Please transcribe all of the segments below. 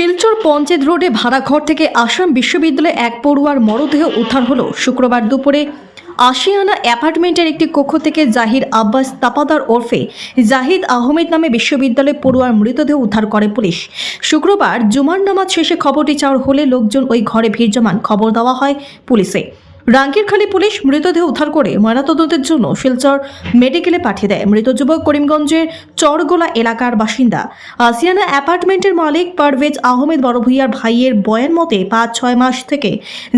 শিলচর পঞ্চেত রোডে ভাড়াঘর থেকে আসাম বিশ্ববিদ্যালয়ে এক পড়ুয়ার মরদেহ উদ্ধার হল শুক্রবার দুপুরে। আশিয়ানা অ্যাপার্টমেন্টের একটি কক্ষ থেকে জাহির আব্বাস তাপাদার ওরফে জাহিদ আহমেদ নামে বিশ্ববিদ্যালয়ে পড়ুয়ার মৃতদেহ উদ্ধার করে পুলিশ। শুক্রবার জুমার নামাজ শেষে খবরটি চাওয়ার হলে লোকজন ওই ঘরে ভিড় জমান খবর দেওয়া হয় পুলিশে। রাঙ্গিরখালী পুলিশ মৃতদেহ উদ্ধার করে ময়নাতদন্তের জন্য শিলচর মেডিকেলে পাঠিয়ে দেয়। মৃত যুবক করিমগঞ্জের চরগোলা এলাকার বাসিন্দা। আসিয়ানা অ্যাপার্টমেন্টের মালিক পারভেজ আহমেদ বড়ভূইয়ার ভাইয়ের বয়ান মতে পাঁচ, ছয় মাস থেকে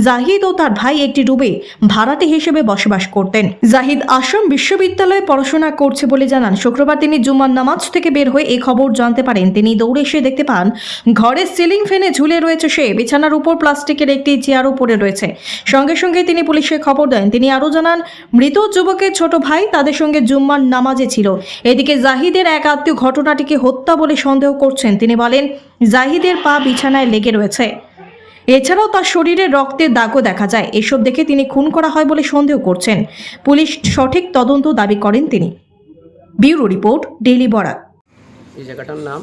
জাহিদ ও তার ভাই একটি রুমে ভাড়াটে হিসেবে বসবাস করতেন। জাহিদ আসাম বিশ্ববিদ্যালয়ে পড়াশোনা করছে বলে জানান। শুক্রবার তিনি জুম্মার নামাজ থেকে বের হয়ে এ খবর জানতে পারেন। তিনি দৌড়ে এসে দেখতে পান ঘরের সিলিং ফ্যানে ঝুলে রয়েছে সে। বিছানার উপর প্লাস্টিকের একটি চেয়ারও পড়ে রয়েছে। সঙ্গে সঙ্গে তিনি পুলিশে খবর দেন। তিনি আরও জানান, মৃত যুবকের ছোট ভাই তাদের সঙ্গে জুম্মার নামাজে ছিল। এদিকে জাহিদের এক আত্মীয় ঘটনাটিকে হত্যা বলে সন্দেহ করছেন। তিনি বলেন, জাহিদের পা বিছানায় লেগে রয়েছে। এছাড়াও তার শরীরে রক্তের দাগও দেখা যায়। এসব দেখে তিনি খুন করা হয় বলে সন্দেহ করছেন। পুলিশ সঠিক তদন্ত দাবি করেন তিনি। ব্যুরো রিপোর্ট, ডেইলি বরাক এই জায়গাটার নাম,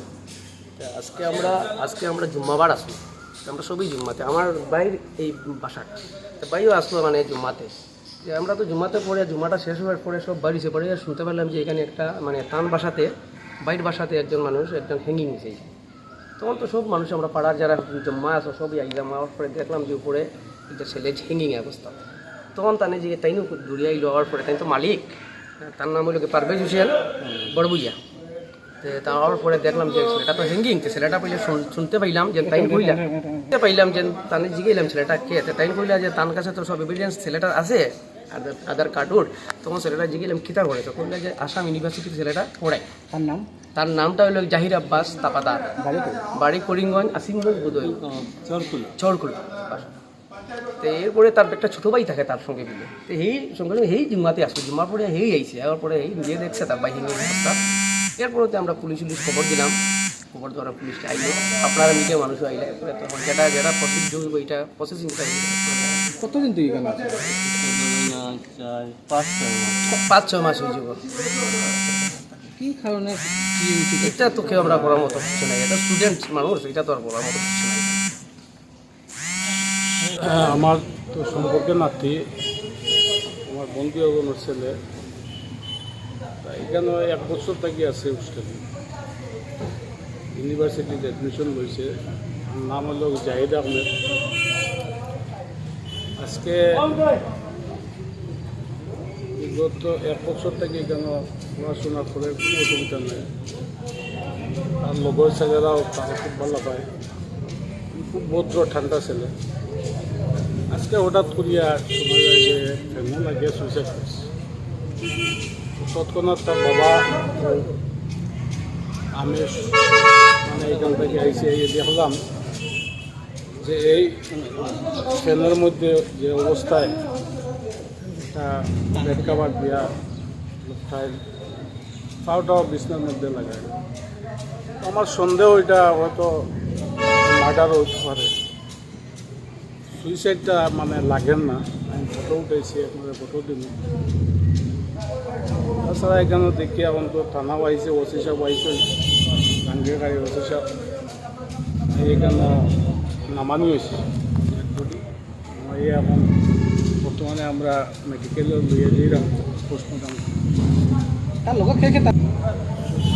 আজকে আমরা আজকে আমরা জুম্মাবার আসব। আমরা সবই জুম্মাতে। আমার বাইর এই বাসাটা তো বাইও আসলো মানে জুম্মাতে। যে আমরা তো জুম্মাতে পড়ে, জুম্মাটা শেষ হওয়ার পরে সব বাড়িছে পড়ে। আর শুনতে পারলাম যে এখানে একটা মানে টান বাসাতে বাইর বাসাতে একজন মানুষ, একজন হ্যাঙ্গিং হয়েছে তখন তো সব মানুষ আমরা পাড়ার যারা জম্মা আসো সবই আইলাম। আমার পরে দেখলাম যে উপরে একটা ছেলে হ্যাঙ্গিং অবস্থা। তখন তানে যে তাইনও দূরিয়া আইলো হওয়ার পরে তাই তো মালিক। তার নাম হলো কি পারভেজ হুসেন বড়বুইয়া তার পরে দেখলাম যে ছেলেটা তো হ্যাঙ্গিং ছেলেটা শুনতে পাইলাম যে তাই কইলা। শুনতে পাইলাম যে তানে জিগাইলাম ছেলেটা কে? তাই কইলা যে তার কাছে তো সব এভিডেন্স ছেলেটা আছে আধার আধার কার্ডুর তখন ছেলেটা জিগাইলাম কিতা করে তো কইলা যে আসাম ইউনিভার্সিটির ছেলেটা পড়ায়। তার নাম? তার নামটা হলো জাহির আব্বাস তাপাদার। বাড়ি করিমগঞ্জ আসিমগঞ্জ চরকুল। চড়কুল তো এরপরে তার একটা ছোটো ভাই থাকে তার সঙ্গে মিলে তো এই সঙ্গে সঙ্গে এই জুম্মাতে আসবে জুম্মার পরে হেই আইছে আবার পরে এই নিজে দেখছে তার ভাই হিঙ্গে অবস্থা এরপরে তো আমরা পুলিশ পুলিশ খবর দিলাম। খবর দেওয়ার পুলিশটা আইলো। আপনারা মিডিয়া মানুষও আইলে এরপরে তখন যেটা যেটা প্রসিডিউর ওইটা প্রসেসিংটা কতদিন তুই এখানে আছে পাঁচ ছয় মাস হয়ে যাব। কি কারণে কি হয়েছে? এটা তো কেউ আমরা করার মতো কিছু নাই। এটা স্টুডেন্ট মানুষ এটা তো আর করার মতো কিছু নাই। হ্যাঁ, আমার তো সম্পর্কে নাতি আমার বন্ধু এগোনোর ছেলে। এখানে এক বছর থেকে আছে হোস্টেলে ইউনিভার্সিটিতে অ্যাডমিশন লইছে নাম হলো জাহিদ আহমেদ। আজকে বিগত এক বছর থেকে এখানে পড়াশোনা করে কোনো অসুবিধা নেই। আর লগর ছেলেরাও তারা খুব ভালো পায় খুব ভদ্র ঠান্ডা ছেলে। আজকে হঠাৎ করিয়া যায় যে সুইসাইড করছে। তৎক্ষণাৎ তার বাবা, আমি মানে এখান থেকে আইসি দেখলাম যে এই ফ্যানের মধ্যে যে অবস্থায় একটা বেড কাভার দিয়া লোকটায় পাওটাও বিছনার মধ্যে লাগায়। আমার সন্দেহ এটা হয়তো মার্ডারও হতে পারে। সুইসাইডটা মানে লাগেন না। আমি ফটো উঠেছি আপনাদের ফটো দিন। তাছাড়া এখানে দেখি এখন তো থানাও আইছে ওসি সাহেব আইছে গাঙ্গে গাড়ি ওসি সাহেব এখানে নামানি হয়েছে। এখন বর্তমানে আমরা মেডিকেলে লইয়ে দিলাম পোস্টমর্টম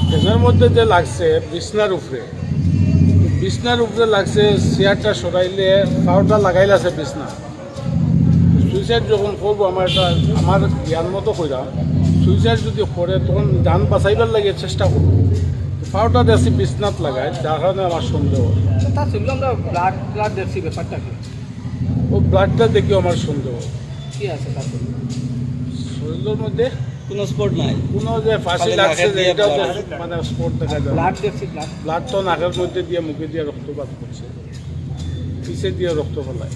ট্রেনের মধ্যে যে লাগছে বিছনার উপরে বিছনার উপরে লাগছে চেয়ারটা সরাইলে পাওয়ারটা লাগাইলে আছে বিছনা। সুইসাইড যখন করব আমার এটা আমার জ্ঞান মতো কইরাম সুইসাইড যদি করে তখন যান বাঁচাইবার লাগে চেষ্টা করব। পাওয়ারটা দেখছি বিছনাত লাগায় যার কারণে আমার সন্দেহ তার সেগুলো আমরা ব্লাড ব্লাড দেখছি ব্যাপারটা কি? ও ব্লাডটা দেখেও আমার সন্দেহ কি আছে তার শরীরের মধ্যে কোনো স্পট নাই। কোনো যে ফাঁসি লাগছে যে এটাও মানে স্পট দেখা যায়। ব্লাড দেখছি ব্লাড ব্লাড তো নাকের মধ্যে দিয়ে মুখে দিয়ে রক্তপাত করছে। পিছে দিয়ে রক্ত ফেলায়